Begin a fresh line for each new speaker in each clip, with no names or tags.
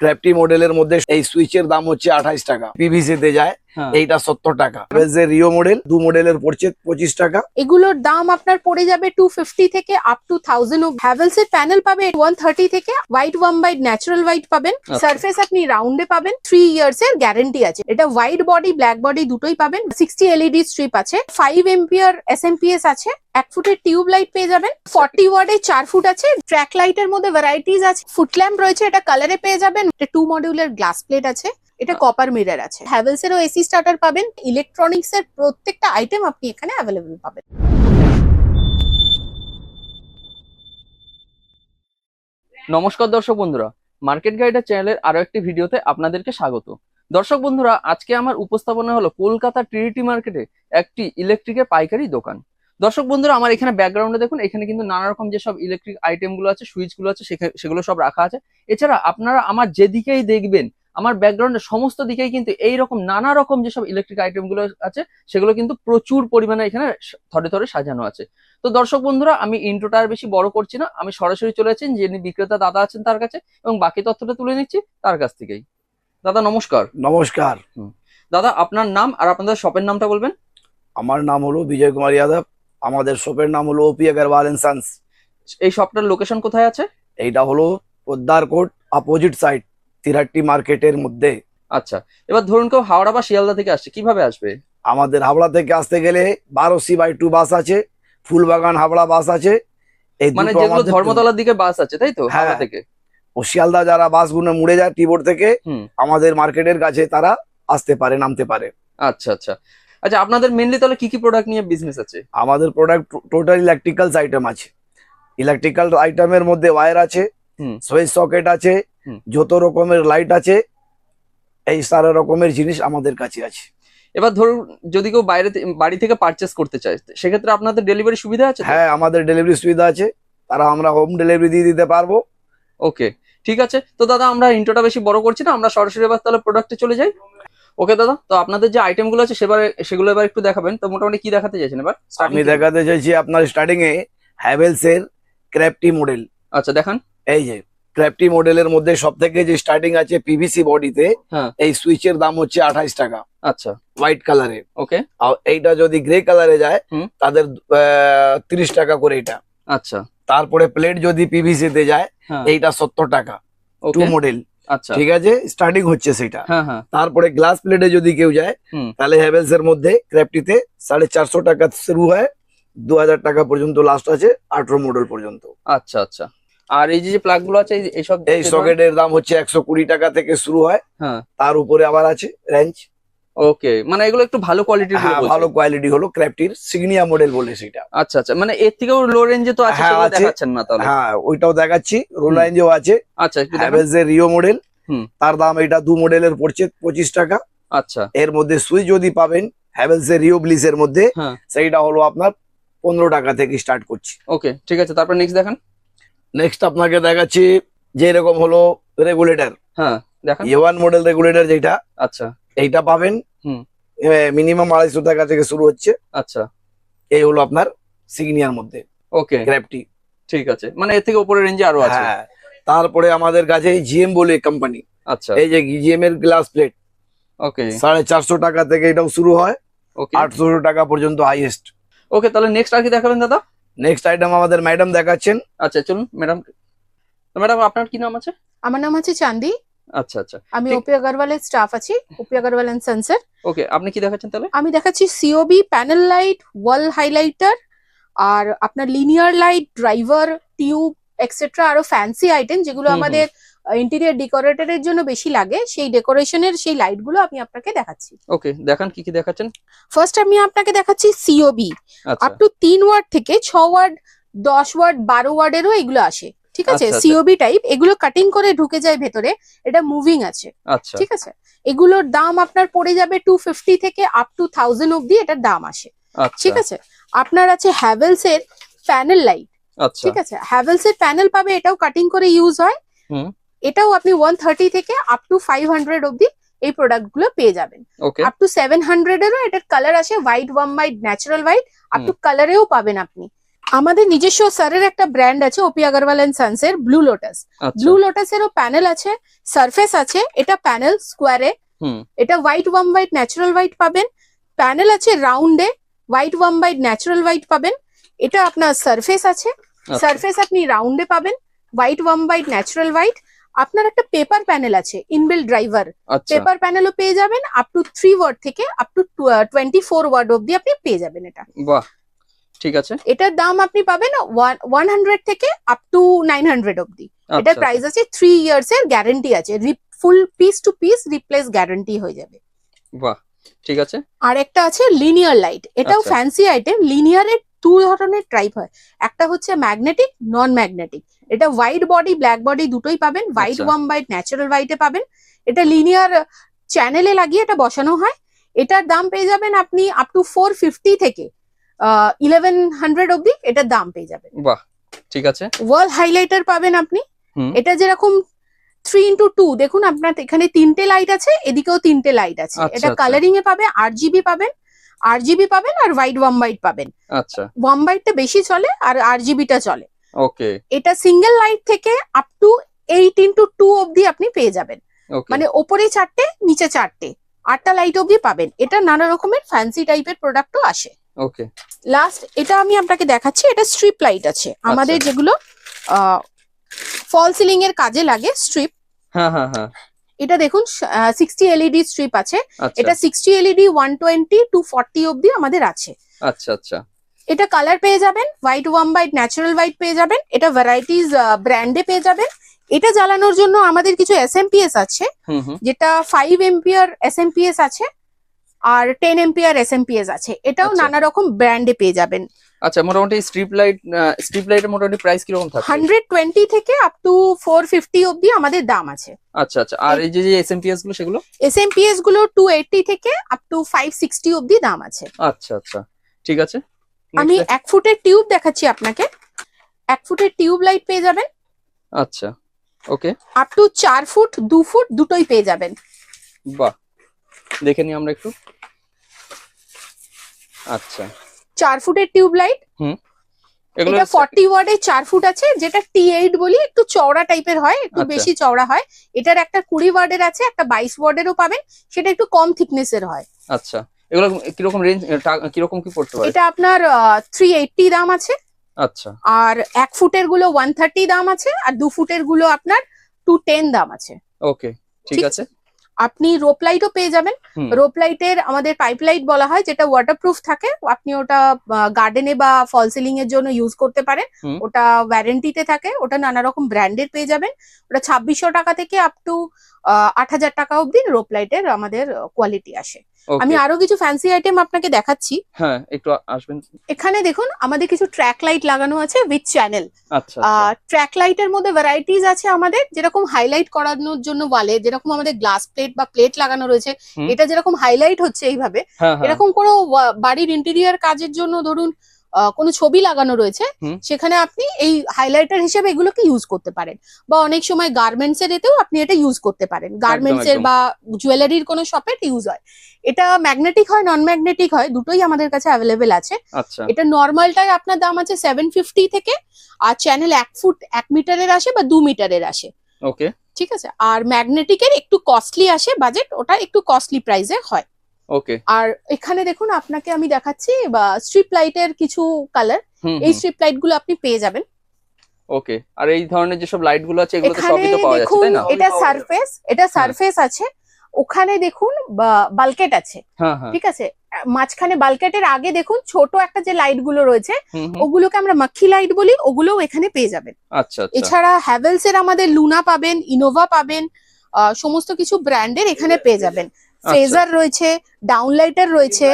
ক্র্যাপটি মডেলের মধ্যে এই সুইচের দাম হচ্ছে আঠাইশ টাকা। পিভিসিতে যায়। এইটা সত্তর টাকা। যে রিও মডেল দু মডেলের পড়ছে পঁচিশ টাকা।
এগুলোর দাম আপনার পড়ে যাবে টু ফিফটি থেকে আপ টু থাউজেন্ড হ্যাভেলস এর প্যানেল পাবে ওয়ান থার্টি থেকে white warm white natural white পাবেন।
সার্ফেস
সারফেস আপনি রাউন্ডে পাবেন থ্রি ইয়ার্স এর গ্যারেন্টি আছে। এটা হোয়াইট বডি ব্ল্যাক বডি দুটোই পাবেন। সিক্সটি এলইডি স্ট্রিপ আছে ফাইভ এমপিয়ার এস এমপিএস আছে এক ফুটের টিউব লাইট পেয়ে যাবেন। ফর্টি ওয়ার্ডে চার ফুট আছে ট্র্যাক লাইটের মধ্যে ভ্যারাইটিস আছে। ফুট ল্যাম্প রয়েছে এটা কালারে পেয়ে যাবেন। এটা টু মডিউলের গ্লাস প্লেট আছে। এটা কপার মিরার আছে। হ্যাভেলস এরও এসি স্টার্টার পাবেন ইলেকট্রনিক্স এর প্রত্যেকটা আইটেম আপনি এখানে অ্যাভেলেবল পাবেন।
নমস্কার দর্শক বন্ধুরা মার্কেট গাইডের চ্যানেলের আরও একটি ভিডিওতে আপনাদেরকে স্বাগত। দর্শক বন্ধুরা, আজকে আমার উপস্থাপনা হলো কলকাতা ট্রিনিটি মার্কেটে একটি ইলেকট্রিকের পাইকারি দোকান। দর্শক বন্ধুরা, আমার এখানে ব্যাকগ্রাউন্ডে দেখুন, এখানে কিন্তু নানা রকম যেসব ইলেকট্রিক আইটেমগুলো আছে সুইচগুলো আছে সেগুলো সব রাখা আছে। এছাড়া আপনারা আমার যেদিকেই দেখবেন আমার ব্যাকগ্রাউন্ডে সমস্ত দিকেই কিন্তু এই রকম নানা রকম যেসব ইলেকট্রিক আইটেমগুলো আছে সেগুলো কিন্তু প্রচুর পরিমাণে এখানে থরে থরে সাজানো আছে। তো দর্শক বন্ধুরা আমি ইন্ট্রোটা আর বেশি বড় করছি না আমি সরাসরি চলে যাচ্ছি যিনি বিক্রেতা দাদা আছেন তার কাছে এবং বাকি তথ্যটা তুলে নিচ্ছি তার কাছ থেকেই। দাদা নমস্কার।
নমস্কার।
দাদা আপনার নাম আর আপনাদের শপের নামটা বলবেন?
আমার নাম হলো বিজয় কুমার যাদব আমাদের শপের নাম হলো ওপি আগারওয়াল এন্ড সন্স
এই শপটার লোকেশন কোথায় আছে?
এইটা হলো Poddar court opposite side Tiretti মার্কেটের মধ্যে।
আচ্ছা এবার ধরুন কেউ হাওড়া বা শিয়ালদা থেকে আসছে কীভাবে আসবে?
আমাদের হাওড়া থেকে আসতে গেলে বারো সি বাই টু বাস আছে ফুলবাগান হাওড়া বাস আছে
মানে যেগুলো ধর্মতলার দিকে বাস আছে তাই তো?
হ্যাঁ।
হাওড়া থেকে।
ও শিয়ালদা যারা বাসগুলো মুড়ে যায় টিবোর্ড থেকে আমাদের মার্কেটের কাছে তারা আসতে পারে নামতে পারে।
আচ্ছা আচ্ছা। আচ্ছা আপনাদের মেনলি তাহলে কি কি প্রোডাক্ট নিয়ে বিজনেস আছে?
আমাদের প্রোডাক্ট টোটাল ইলেকট্রিক্যালস আইটেম আছে। ইলেকট্রিক্যাল আইটেমের মধ্যে ওয়্যার আছে। সুইচ সকেট আছে। যত রকমের লাইট আছে এই সারা রকমের জিনিস আমাদের কাছে আছে।
এবার ধরুন যদি কেউ বাইরে বাড়ি থেকে পারচেস করতে চায় সেক্ষেত্রে আপনাদের ডেলিভারি সুবিধা আছে
হ্যাঁ আমাদের ডেলিভারি সুবিধা আছে। তারা আমরা হোম ডেলিভারি দিয়ে দিতে পারব।
ওকে ঠিক আছে। তো দাদা আমরা ইন্টোটা বেশি বড় করছি না আমরা সরাসরি এবার তাহলে প্রোডাক্টে চলে যাই। ওকে দাদা তো আপনাদের যে আইটেমগুলো আছে সেবার সেগুলো এবার একটু দেখাবেন। তো মোটামুটি কি দেখাতে চাইছেন এবার?
আমি দেখাতে চাইছি আপনার স্টার্টিং এ হ্যাভেলস এর ক্র্যাপটি মডেল
আচ্ছা দেখান।
এই যে ক্র্যাপটি মডেলের মধ্যে সব থেকে যে স্টার্টিং আছে পিভিসি বডিতে
হ্যাঁ।
এই সুইচের দাম হচ্ছে আঠাইশ টাকা।
আচ্ছা।
হোয়াইট কালারে
ওকে
আর এইটা যদি গ্রে কালারে যায়। তাদের তিরিশ টাকা করে এটা।
আচ্ছা।
তারপরে প্লেট যদি পিভিসি তে যায়
হ্যাঁ।
এইটা সত্তর টাকা। টু মডেল
আচ্ছা।
ঠিক আছে? স্টার্টিং হচ্ছে সেটা।
হ্যাঁ হ্যাঁ।
তারপরে গ্লাস প্লেটে যদি কেউ যায় তাহলে হ্যাভেলস এর মধ্যে ক্র্যাপটিতে সাড়ে চারশো টাকা শুরু হয়। দু হাজার টাকা পর্যন্ত লাস্ট আছে আঠারো মডেল পর্যন্ত।
আচ্ছা আচ্ছা। আর এই যে প্লাগগুলো আছে এইসব
এই সকেটের দাম হচ্ছে একশো কুড়ি টাকা থেকে শুরু হয়।
হ্যাঁ।
তার উপরে আবার আছে রেঞ্জ
ওকে মানে এগুলো একটু ভালো কোয়ালিটির
হ্যাঁ ভালো কোয়ালিটি হলো ক্র্যাপটির সিগনিয়া মডেল বলে সেটা।
আচ্ছা আচ্ছা মানে এর থেকেও লো রেঞ্জে তো আছে
হ্যাঁ, আছে।
দেখাচ্ছেন না তাহলে?
হ্যাঁ ওইটাও দেখাচ্ছি। রোল রেঞ্জও আছে।
আচ্ছা।
হ্যাভেলস এর রিও মডেল
হুম।
তার দাম এটা দু মডেলের পড়ছে পঁচিশ টাকা।
আচ্ছা।
এর মধ্যে সুইচ যদি পাবেন হ্যাভেলস এর রিও ব্লিস এর মধ্যে
হ্যাঁ।
সেইটা হলো আপনার পনেরো টাকা থেকে স্টার্ট করছি।
ওকে ঠিক আছে তারপর নেক্সট দেখান।
নেক্সট আপনাকে দেখাচ্ছি যে এরকম হলো রেগুলেটর
হ্যাঁ
এ ওয়ান মডেল রেগুলেটর যেটা
আচ্ছা।
এইটা পাবেন।
হুম।
মিনিমাম আড়াইশো টাকা থেকে শুরু হচ্ছে।
আচ্ছা।
এই হলো আপনার সিগনিয়ার মধ্যে।
ওকে।
গ্র্যাপটি
ঠিক আছে। মানে এর থেকে উপরে রেঞ্জে আরও আছে।
হ্যাঁ। তারপরে আমাদের কাছে জিএম বলে কোম্পানি
আচ্ছা।
এই যে জিএম এর গ্লাস প্লেট
ওকে।
সাড়ে চারশো টাকা থেকে এটাও শুরু হয়।
ওকে।
আটশো টাকা পর্যন্ত হাইয়েস্ট
ওকে তাহলে নেক্সট আর কি দেখাবেন দাদা?
নেক্সট আইটেম আমাদের ম্যাডাম দেখাচ্ছেন।
আচ্ছা চলুন ম্যাডাম ম্যাডাম আপনার কি নাম আছে?
আমার নাম আছে চান্দি।
আচ্ছা আচ্ছা।
আমি ওপি আগরওয়ালের স্টাফ আছি OP Agarwal and sensor
okay আপনি কি দেখাচ্ছেন তাহলে?
আমি দেখাচ্ছি COB panel light wall highlighter আর আপনার linear light driver tube etcetera আরও ফ্যান্সি আইটেম যেগুলো। আমাদের ইন্টেরিয়ার ডেকোরেটরের জন্য বেশি লাগে। সেই ডেকোরেশনের সেই লাইটগুলো আমি আপনাকে দেখাচ্ছি।
ওকে দেখান কি কি দেখাচ্ছেন?
ফার্স্ট আমি আপনাকে দেখাচ্ছি সিওবি
আচ্ছা।
আপ টু তিন ওয়ার্ড থেকে ছ ওয়ার্ড দশ ওয়ার্ড বারো ওয়ার্ডেরও এগুলো আসে। ঠিক আছে?
আচ্ছা, আচ্ছা।
সিওবি টাইপ এগুলো কাটিং করে ঢুকে যায় ভেতরে এটা মুভিং আছে।
আচ্ছা।
ঠিক আছে? এগুলোর দাম আপনার পড়ে যাবে টু ফিফটি থেকে আপ টু থাউজেন্ড অব্দি এটার দাম আসে।
আচ্ছা।
ঠিক আছে? আপনার আছে হ্যাভেলস এর প্যানেল লাইট
আচ্ছা।
ঠিক আছে? হ্যাভেলস এর প্যানেল পাবে এটাও কাটিং করে ইউজ হয়। এটাও আপনি ওয়ান থার্টি থেকে আপ টু ফাইভ হান্ড্রেড অব্দি এই প্রোডাক্টগুলো পেয়ে যাবেন। আপ টু সেভেন হান্ড্রেড এরও এটার কালার আছে white warm white natural white up to কালারেও পাবেন আপনি। আমাদের নিজস্ব স্যারের একটা ব্র্যান্ড আছে ওপি আগরওয়াল এন্ড সানস এর ব্লু লোটাস ব্লু লোটাস এরও প্যানেল আছে সারফেস আছে এটা প্যানেল স্কোয়ারে এটা white warm white natural white পাবেন। প্যানেল আছে রাউন্ডে white warm white natural white পাবেন। এটা আপনার সারফেস আছে।
আচ্ছা,
সারফেস আপনি রাউন্ডে পাবেন white warm white natural white আপনার একটা পেপার প্যানেল আছে ইনবিল ড্রাইভার পেপার প্যানেলও পেয়ে যাবেন আপ টু থ্রি ওয়ার্ড থেকে up to twenty four watt অব্দি আপনি পেয়ে যাবেন এটা।
বাহ ঠিক আছে।
এটার দাম আপনি পাবেন ওয়ান হান্ড্রেড থেকে আপ টু নাইন হান্ড্রেড অব্দি এটার প্রাইস আছে থ্রি ইয়ার্স এর গ্যারেন্টি আছে। Full piece to piece replace guarantee হয়ে যাবে।
বাহ ঠিক আছে।
আর একটা আছে লিনিয়ার লাইট এটাও। ফ্যান্সি আইটেম লিনিয়ারের দু ধরনের টাইপ হয়। একটা হচ্ছে ম্যাগনেটিক নন ম্যাগনেটিক এটা হোয়াইট বডি ব্ল্যাক বডি দুটোই পাবেন। হোয়াইট
আচ্ছা।
ওয়াম হোয়াইট ন্যাচারাল হোয়াইটে পাবেন। এটা লিনিয়ার চ্যানেলে লাগিয়ে এটা বসানো হয়। এটার দাম পেয়ে যাবেন আপনি আপ টু ফোর ফিফটি থেকে ইলেভেন হান্ড্রেড অব্দি এটার দাম পেয়ে যাবেন।
বাহ ঠিক আছে।
ওয়াল হাইলাইটার পাবেন আপনি। এটা যেরকম থ্রি ইন্টু টু দেখুন আপনার এখানে তিনটে লাইট আছে এদিকেও তিনটে লাইট আছে।
আচ্ছা,
এটা
আচ্ছা।
কালারিং এ পাবে আট জিবি পাবেন। আট জিবি পাবেন আর হোয়াইট ওয়াম হোয়াইট পাবেন।
আচ্ছা।
ওয়াম হোয়াইটটা বেশি চলে আর আট জিবিটা চলে।
ওকে
এটা সিঙ্গেল লাইট থেকে up to eight into two অব্দি আপনি পেয়ে যাবেন। মানে ওপরে চারটে নিচে চারটে আটটা লাইট অব্দি পাবেন। এটা নানা রকমের ফ্যান্সি টাইপের প্রোডাক্টও আসে।
ওকে
লাস্ট এটা আমি আপনাকে দেখাচ্ছি এটা স্ট্রিপ লাইট আছে। আমাদের
আচ্ছা।
যেগুলো ফল সিলিং এর কাজে লাগে স্ট্রিপ
হ্যাঁ হ্যাঁ হ্যাঁ।
এটা দেখুন সিক্সটি এলইডি স্ট্রিপ আছে।
আচ্ছা।
এটা sixty LED one twenty to forty অব্দি আমাদের আছে।
আচ্ছা আচ্ছা।
এটা কালার পেয়ে যাবেন white warm white natural white পেয়ে যাবেন এটা ভ্যারাইটিস ব্র্যান্ডে পেয়ে যাবেন। এটা জ্বালানোর জন্য আমাদের কিছু এস আছে যেটা ফাইভ এমপিয়ার এস আছে আর টেন এমপিয়ার এস আছে। এটাও
আচ্ছা।
নানা রকম ব্র্যান্ডে পেয়ে যাবেন।
আচ্ছা মোটামুটি স্ট্রিপ লাইট স্ট্রিপ লাইটের মোটামুটি প্রাইস কীরকম থাকে?
হান্ড্রেড টোয়েন্টি থেকে আপ টু ফোর ফিফটি অব্দি আমাদের দাম আছে।
আচ্ছা আচ্ছা। আর এই যে যে এসএমপিএসগুলো সেগুলো?
এস এমগুলো টু এইটটি থেকে আপ টু ফাইভ সিক্সটি অব্দি দাম আছে।
আচ্ছা আচ্ছা। ঠিক আছে।
আমি এক ফুটের টিউব দেখাচ্ছি আপনাকে। এক ফুটের টিউব লাইট পেয়ে যাবেন।
আচ্ছা। ওকে
আপ টু চার ফুট দু ফুট দুটোই পেয়ে যাবেন।
বাহ। দেখে নিই আমরা একটু। আচ্ছা।
চার ফুটের টিউব লাইট এটা ফর্টি ওয়ার্ডের চার ফুট আছে যেটা টি এইট বলি একটু চওড়া টাইপের হয় একটু
আচ্ছা।
বেশি চওড়া হয়। এটার একটা কুড়ি ওয়ার্ডের আছে একটা বাইশ ওয়ার্ডেরও পাবেন সেটা একটু কম থিকনেসের হয়।
আচ্ছা। এগুলো কীরকম রেঞ্জ কীরকম কি পড়তে পারে?
এটা আপনার থ্রি এইটটি দাম আছে।
আচ্ছা।
আর এক ফুটেরগুলো ওয়ান থার্টি দাম আছে আর দু ফুটেরগুলো আপনার টু টেন দাম আছে।
ওকে ঠিক? আছে।
আপনি রোপ লাইটও পেয়ে যাবেন। রোপ লাইটের আমাদের পাইপ লাইট বলা হয় যেটা ওয়াটারপ্রুফ থাকে। আপনি ওটা গার্ডেনে বা ফল সিলিং এর জন্য ইউজ করতে পারেন। ওটা ওয়ারেন্টিতে থাকে। ওটা নানা রকম ব্র্যান্ডের পেয়ে যাবেন। ওটা ছাব্বিশশো টাকা থেকে আপ টু আট হাজার টাকা অব্দি রোপ লাইটের আমাদের কোয়ালিটি আসে। আমি আরও কিছু ফ্যান্সি আইটেম আপনাকে দেখাচ্ছি।
হ্যাঁ একটু আসবেন।
এখানে দেখুন আমাদের কিছু ট্র্যাক লাইট লাগানো আছে উইথ চ্যানেল
আচ্ছা ট্র্যাক
ট্র্যাক লাইটের মধ্যে ভ্যারাইটিস আছে আমাদের যেরকম হাইলাইট করানোর জন্য ওয়ালে যেরকম আমাদের গ্লাস প্লেট বা প্লেট লাগানো রয়েছে এটা যেরকম হাইলাইট হচ্ছে এইভাবে
হ্যাঁ হ্যাঁ।
এরকম কোনো বাড়ির ইন্টেরিয়ার কাজের জন্য ধরুন কোনো ছবি লাগানো রয়েছে সেখানে আপনি এই হাইলাইটার হিসেবে এগুলোকে ইউজ করতে পারেন। বা অনেক সময় গার্মেন্টস এর এতেও আপনি এটা ইউজ করতে পারেন। গার্মেন্টস এর বা জুয়েলারির কোনো শপে ইউজ হয়। এটা ম্যাগনেটিক হয় নন ম্যাগনেটিক হয় দুটোই আমাদের কাছে অ্যাভেলেবেল আছে।
আচ্ছা।
এটা নর্মালটাই আপনার দাম আছে সেভেন ফিফটি থেকে আর চ্যানেল এক ফুট এক মিটারের আসে বা দু মিটারের আসে।
ওকে
ঠিক আছে? আর ম্যাগনেটিকের একটু কস্টলি আসে বাজেট ওটা একটু কস্টলি প্রাইসে হয়।
ওকে
আর এখানে দেখুন আপনাকে আমি দেখাচ্ছি বা স্ট্রিপ লাইটের কিছু কালার এই স্ট্রিপ লাইটগুলো আপনি পেয়ে যাবেন।
ওকে আর এই ধরনের যেসব লাইটগুলো আছে এগুলো তো সবই তো পাওয়া যাচ্ছে তাই না?
এটা সারফেস এটা সারফেস আছে। ওখানে দেখুন বালকেট আছে।
হ্যাঁ হ্যাঁ।
ঠিক আছে? মাঝখানে বালকেটের আগে দেখুন ছোট একটা যে লাইটগুলো রয়েছে ওগুলোকে আমরা মাক্ষি লাইট বলি ওগুলোও এখানে পেয়ে যাবেন।
আচ্ছা আচ্ছা।
এছাড়া হ্যাভেলস এর আমাদের লুনা পাবেন ইনোভা পাবেন সমস্ত কিছু ব্র্যান্ডের এখানে পেয়ে যাবেন।
আচ্ছা।
ফেজার রয়েছে ডাউনলাইটার রয়েছে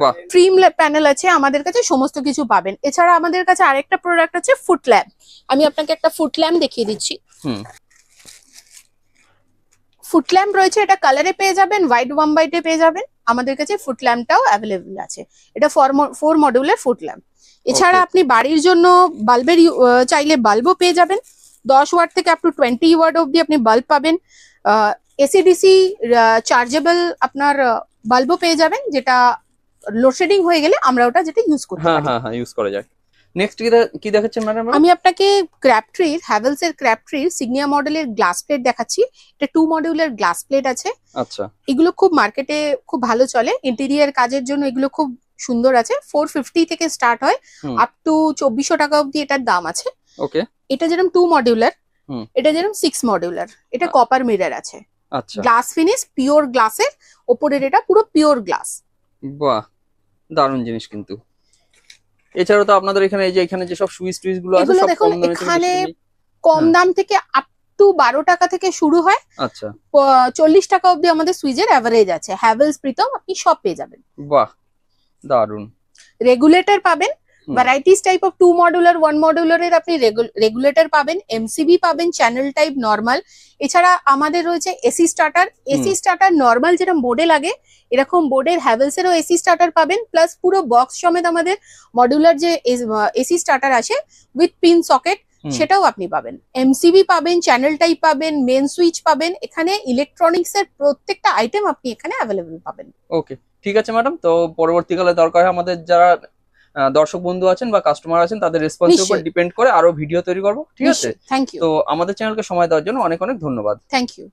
বাহ।
ট্রিম প্যানেল আছে আমাদের কাছে সমস্ত কিছু পাবেন। এছাড়া আমাদের কাছে আরেকটা প্রোডাক্ট আছে ফুট ল্যাম্প আমি আপনাকে একটা ফুট ল্যাম্প দেখিয়ে দিচ্ছি। ফুট ল্যাম্প রয়েছে এটা কালারে পেয়ে যাবেন হোয়াইট ওয়ান হোয়াইটে পেয়ে যাবেন। আমাদের কাছে ফুট ল্যাম্পটাও অ্যাভেলেবল আছে। এটা ফোর মডিউলের ফুট ল্যাম্প এছাড়া আপনি বাড়ির জন্য বাল্বের চাইলে বাল্বও পেয়ে যাবেন। দশ ওয়াট থেকে আপ টু টোয়েন্টি ওয়াট অব্দি আপনি বাল্ব পাবেন। এসিডিসি চার্জেবল আপনার বাল্বও পেয়ে যাবেন যেটা লোডশেডিং হয়ে গেলে আমরা ওটা যেটা ইউজ করতে
হ্যাঁ
পারি।
হ্যাঁ হ্যাঁ ইউজ করা যায়। নেক্সট কি কি দেখাচ্ছেন ম্যাডাম
আমি আপনাকে ক্র্যাপট্রির হ্যাভেলস এর ক্র্যাপট্রির সিগনিয়া মডেলের গ্লাস প্লেট দেখাচ্ছি। এটা টু মডিউলের গ্লাস প্লেট আছে।
আচ্ছা।
এগুলো খুব মার্কেটে খুব ভালো চলে। ইন্টেরিয়ার কাজের জন্য এগুলো খুব সুন্দর আছে। ফোর ফিফটি থেকে স্টার্ট হয়। আপ টু চব্বিশশো টাকা অবধি এটার দাম আছে।
ওকে
এটা যেরকম টু মডিউলার এটা যেরকম সিক্স মডিউলার এটা কপার মিরর আছে। গ্লাস ফিনিশ পিওর গ্লাসের ওপরের এটা পুরো পিওর গ্লাস।
বাহ দারুণ জিনিস কিন্তু। এছাড়াও তো আপনাদের এখানে এই যে এখানে যেসব সুইচ টুইচগুলো আছে সব
দেখুন
কম দামে থেকে
এখানে কম। দাম থেকে আপ টু বারো টাকা থেকে শুরু হয়।
আচ্ছা।
চল্লিশ টাকা অবধি আমাদের সুইচের অ্যাভারেজ আছে। হ্যাভেলস প্রীতম আপনি সব পেয়ে যাবেন।
বাহ দারুণ
রেগুলেটর পাবেন। Varieties type of two modular one মডুলারের আপনি রেগুলেটর পাবেন এমসিবি পাবেন চ্যানেল টাইপ নর্মাল এছাড়া আমাদের রয়েছে AC starter AC starter normal যেরকম বোর্ডে লাগে এরকম বোর্ডের হ্যাভেলস এরও এসি স্টার্টার পাবেন প্লাস পুরো বক্স সমেত আমাদের মডুলার যে এসি স্টার্টার আছে উইথ পিন সকেট সেটাও আপনি পাবেন। এমসিবি পাবেন চ্যানেল টাইপ পাবেন মেন সুইচ পাবেন এখানে ইলেকট্রনিক্স এর প্রত্যেকটা আইটেম আপনি এখানে অ্যাভেলেবল পাবেন।
ওকে ঠিক আছে ম্যাডাম তো পরবর্তীকালে দরকার হয় আমাদের যারা দর্শক বন্ধু আছেন বা কাস্টমার আছেন তাদের রেসপন্সের উপর ডিপেন্ড করে আরও ভিডিও তৈরি করব ঠিক আছে?
থ্যাংক ইউ
তো আমাদের চ্যানেলকে সময় দেওয়ার জন্য অনেক অনেক ধন্যবাদ।
Thank you